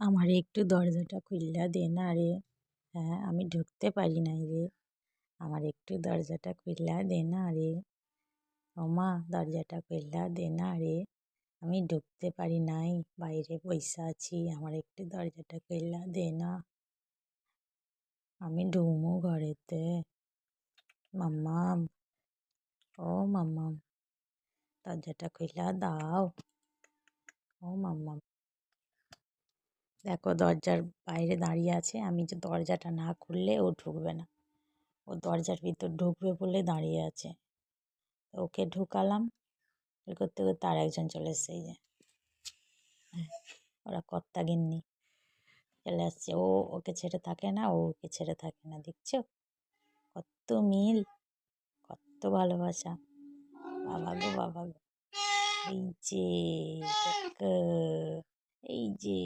আমার একটু দরজাটা খুললা দে না রে। হ্যাঁ আমি ঢুকতে পারি নাই রে। আমার একটু দরজাটা খুললা দে না রে। ওমা দরজাটা খুললা দে না রে। আমি ঢুকতে পারি নাই, বাইরে বইসা আছি, আমার একটু দরজাটা খুইল্লা দে না। আমি ঢুমু ঘরেতে। মাম্মাম ও মাম্মাম দরজাটা খুললা দাও। ও মাম্মাম দেখো দরজার বাইরে দাঁড়িয়ে আছে আমি যে দরজাটা না খুললে ও ঢুকবে না। ও দরজার ভিতর ঢুকবে বলে দাঁড়িয়ে আছে। ওকে ঢুকালাম এ করতে করতে আর একজন চলে এসছে যে। হ্যাঁ, ওরা কর্তা গিন্নি চলে আসছে। ও ওকে ছেড়ে থাকে না ও ওকে ছেড়ে থাকে না দেখছ? কত মিল কত ভালোবাসা। বাবা গো বাবা গো। এই যে এই যে।